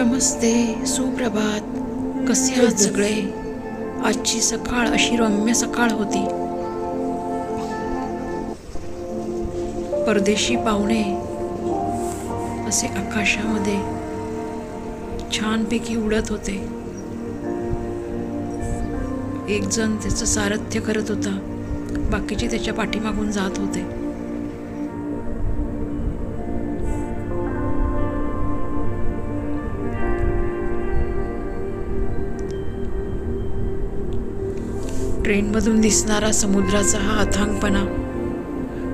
नमस्ते सुप्रभात. कसे आहात सगळे? आजची सकाळ अशी रम्य सकाळ होती. परदेशी पाहुणे असे आकाशामध्ये छानपैकी उडत होते. एक जण त्याचं सारथ्य करत होता. बाकीचे त्याच्या पाठीमागून जात होते. ट्रेनमधून दिसणारा समुद्राचा हा अथांगपणा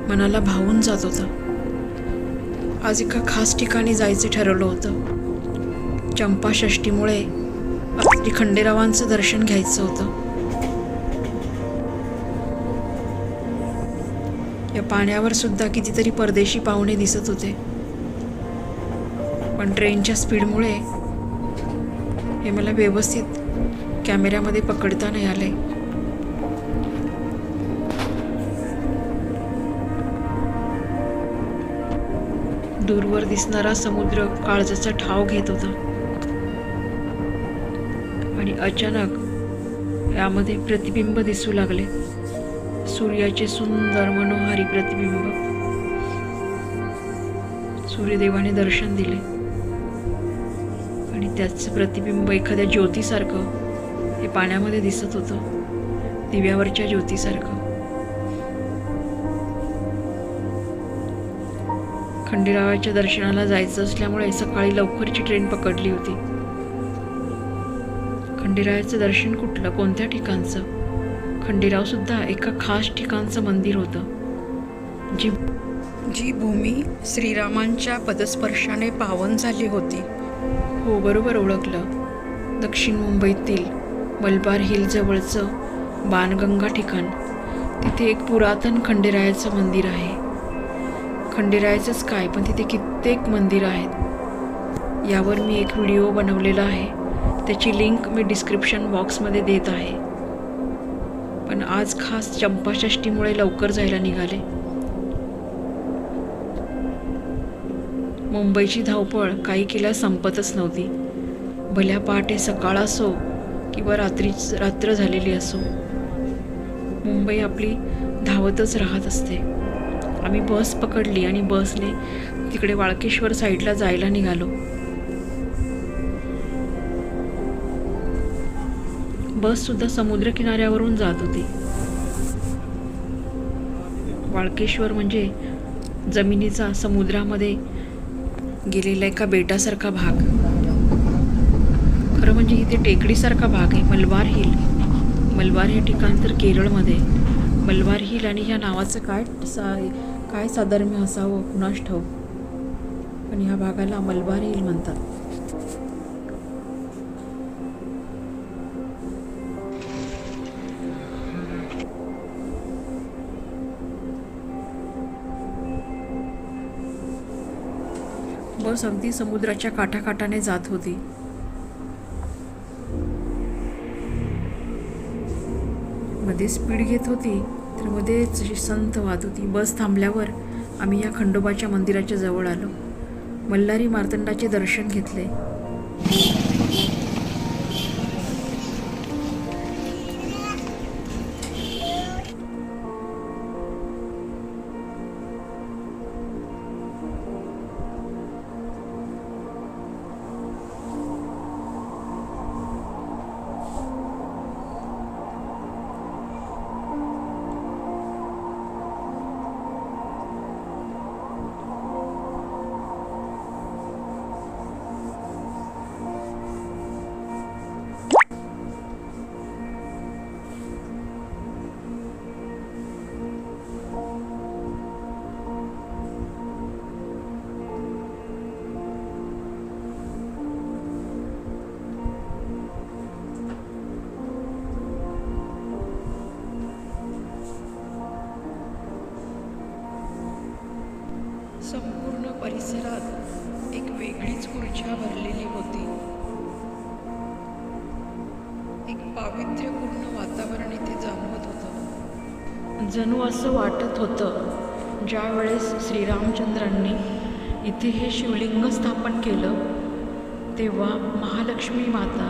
मनाला भावून जात होता. आज एका खास ठिकाणी जायचे ठरवलं होतं. चंपाषष्टीमुळे श्री खंडेरावांचं दर्शन घ्यायचं होतं. या पाण्यावर सुद्धा कितीतरी परदेशी पाहुणे दिसत होते. पण ट्रेनच्या स्पीडमुळे हे मला व्यवस्थित कॅमेऱ्यामध्ये पकडता नाही आले. दूरवर दिसणारा समुद्र काळजाचा ठाव घेत होता. आणि अचानक यामध्ये प्रतिबिंब दिसू लागले. सूर्याचे सुंदर मनोहारी प्रतिबिंब. सूर्यदेवाने दर्शन दिले. आणि त्याचं प्रतिबिंब एखाद्या ज्योतीसारखं हे पाण्यामध्ये दिसत होतं. दिव्यावरच्या ज्योतीसारखं. खंडेरावाच्या दर्शनाला जायचं असल्यामुळे सकाळी लवकरची ट्रेन पकडली होती. खंडेरायाचं दर्शन कुठलं? कोणत्या ठिकाणचं? खंडेराव सुद्धा एका खास ठिकाणचं मंदिर होतं. जी जी भूमी श्रीरामांच्या पदस्पर्शाने पावन झाली होती. हो बरोबर ओळखलं. दक्षिण मुंबईतील मलबार हिल जवळचं बाणगंगा ठिकाण. तिथे एक पुरातन खंडेरायाचं मंदिर आहे. खंडेरायाचंच काय पण तिथे कित्येक मंदिरं आहेत. यावर मी एक व्हिडिओ बनवलेला आहे. त्याची लिंक मी डिस्क्रिप्शन बॉक्समध्ये देत आहे. पण आज खास चंपाषष्टीमुळे लवकर जायला निघाले. मुंबईची धावपळ काही केल्या संपतच नव्हती. भल्या पहाटे सकाळ असो किंवा रात्री रात्र झालेली असो मुंबई आपली धावतच राहत असते. आम्ही बस पकडली आणि बसने तिकडे वाळकेश्वर साईडला जायला निघालो. बस सुद्धा समुद्र किनाऱ्यावरून जात होती. वाळकेश्वर म्हणजे जमिनीचा समुद्रामध्ये गेलेला एका बेटासारखा भाग. खरं म्हणजे इथे टेकडीसारखा भाग आहे मलबार हिल. मलबार हे ठिकाण तर केरळमध्ये. मलबार हिल आणि ह्या नावाचं काय? सा काय साधर्म्य असावं कुणास ठाऊ पण ह्या भागाला मलबार हिल म्हणतात. बस अगदी समुद्राच्या काठाकाठाने जात होती. मध्ये स्पीड घेत होती. मध्येच अशी संत वाहत होती बस थांबल्यावर आम्ही या खंडोबाच्या मंदिराच्या जवळ आलो. मल्हारी मार्तंडाचे दर्शन घेतले. जणू असं वाटत होतं ज्यावेळेस श्रीरामचंद्रांनी इथे हे शिवलिंग स्थापन केलं तेव्हा महालक्ष्मी माता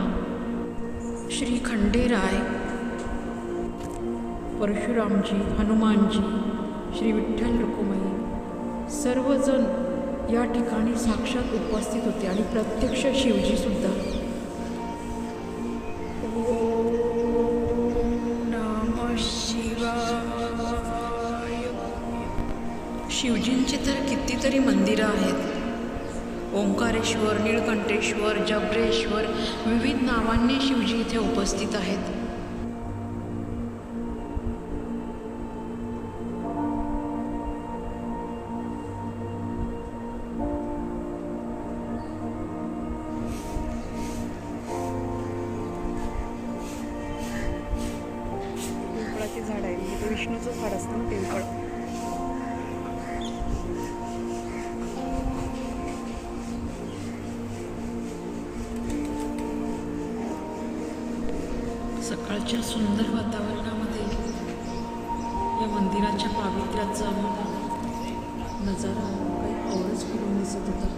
श्री खंडेराय परशुरामजी हनुमानजी श्री विठ्ठल रुक्मई सर्वजण या ठिकाणी साक्षात उपस्थित होते आणि प्रत्यक्ष शिवजीसुद्धा कितीतरी मंदिरं आहेत. ओंकारेश्वर निळकंठेश्वर जबरेश्वर विविध नावांनी शिवजी इथे उपस्थित आहेत. सकाळच्या सुंदर वातावरणामध्ये या मंदिराच्या पावित्र्याचा आम्हाला नजारा काही औरच करून दिसत होता.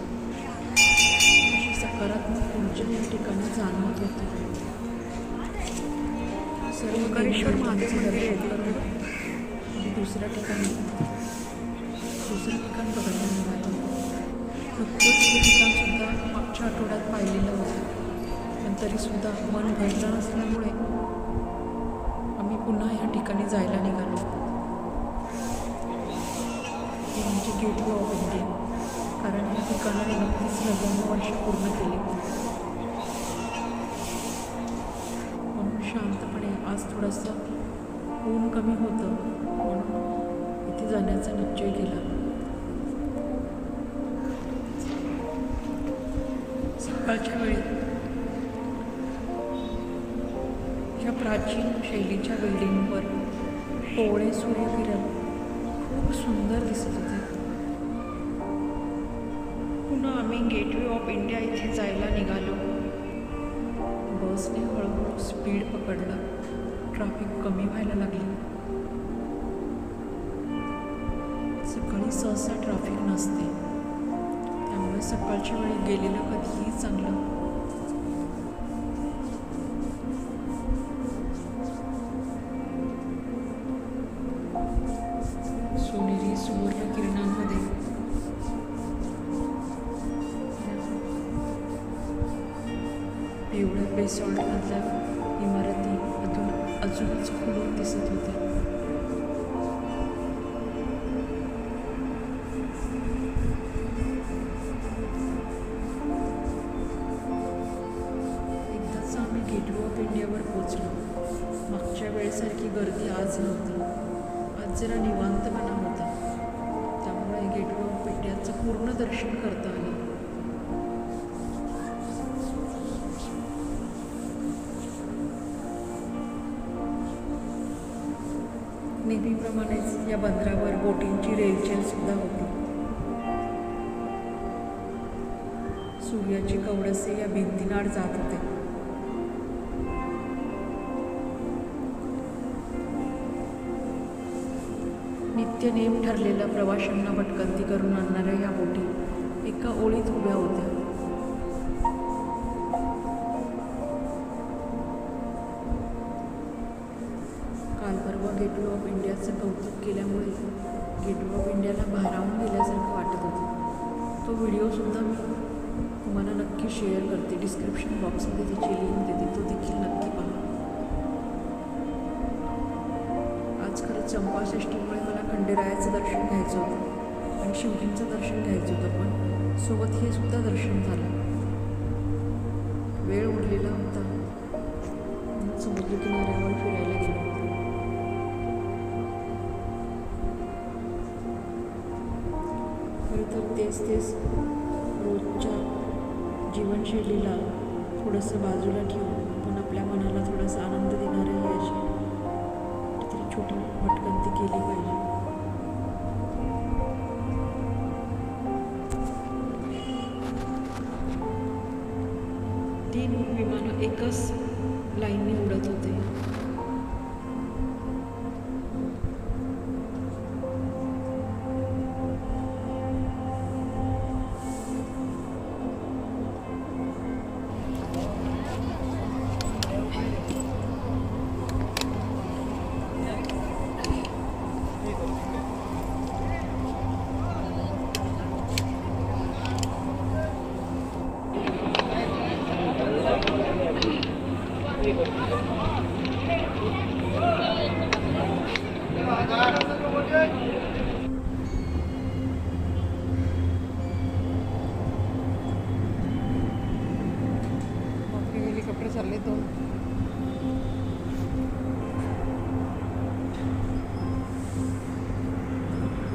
सकारात्मक ऊर्जा या ठिकाणी जाणवत होती. सर्व ओंकारेश्वर महादेव मंदिर दुसऱ्या ठिकाणी दुसरं ठिकाण बघायला मिळालं. नुकतंच हे ठिकाण सुद्धा मागच्या आठवड्यात पाहिलेलं होतं. पण तरीसुद्धा मन भरलं नसल्यामुळे पुन्हा या ठिकाणी जायला निघालो. हे म्हणजे गेटवे ऑफ इंडिया कारण या ठिकाणाने नक्कीच नव्याण्णव वर्ष पूर्ण केली. म्हणून शांतपणे आज थोडंसं ऊन कमी होतं. म्हणून इथे जाण्याचा निश्चय केला. सकाळच्या वेळी प्राचीन शैलीच्या बिल्डिंगवर कोवळे सूर्यकिरण खूप सुंदर दिसत होते. पुन्हा आम्ही गेटवे ऑफ इंडिया इथे जायला निघालो. बसने हळूहळू स्पीड पकडला. ट्रॅफिक कमी व्हायला लागली. सकाळी सहसा ट्रॅफिक नसते. त्यामुळे सकाळच्या वेळी गेलेलं कधीही चांगलं पिवळ्या बेसॉल्टमधल्या इमारती अजून अजूनच खुलून दिसत होत्या एकदाच आम्ही गेटवे ऑफ इंडियावर पोचलो मागच्या वेळेसारखी गर्दी आज नव्हती. आज जरा निवांतपणा होता. त्यामुळे गेटवे ऑफ इंडियाचं पूर्ण दर्शन करता आलं. नेहमीप्रमाणेच या बंदरावर बोटींची रेलचेल सुद्धा होती. सूर्याची कवडसे या भिंतीनाड जात होते. नित्यनेम ठरलेल्या प्रवाशांना भटकंती करून आणणाऱ्या या बोटी एका ओळीत उभ्या होत्या. गेटवे ऑफ इंडियाचं कौतुक केल्यामुळे गेटवे ऑफ इंडियाला भारावून गेल्यासारखं वाटत होतं. तो व्हिडिओसुद्धा मी तुम्हाला नक्की शेअर करते. डिस्क्रिप्शन बॉक्समध्ये त्याची लिंक देते. तो देखील नक्की पहा. आज खरं चंपाषष्टीमुळे मला खंडेरायाचं दर्शन घ्यायचं होतं आणि शिवजींचं दर्शन घ्यायचं होतं पण सोबत हे सुद्धा दर्शन झालं. वेळ उरलेला होता. समुद्रकिनाऱ्यावर फिरायला तर तेच तेच रोजच्या जीवनशैलीला थोडंसं बाजूला ठेवून पण आपल्या मनाला थोडासा आनंद देणारे ही अशी छोटी भटकंती केली पाहिजे. तीन विमानं एकच लाईनने उडत होते. झाले चालले दोन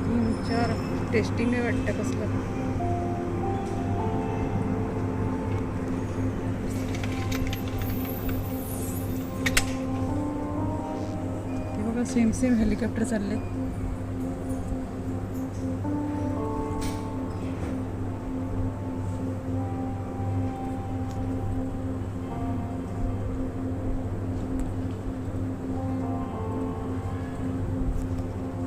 तीन चार टेस्टिंग आहे वाटतं कसलं. बघा सेम सेम हेलिकॉप्टर चालले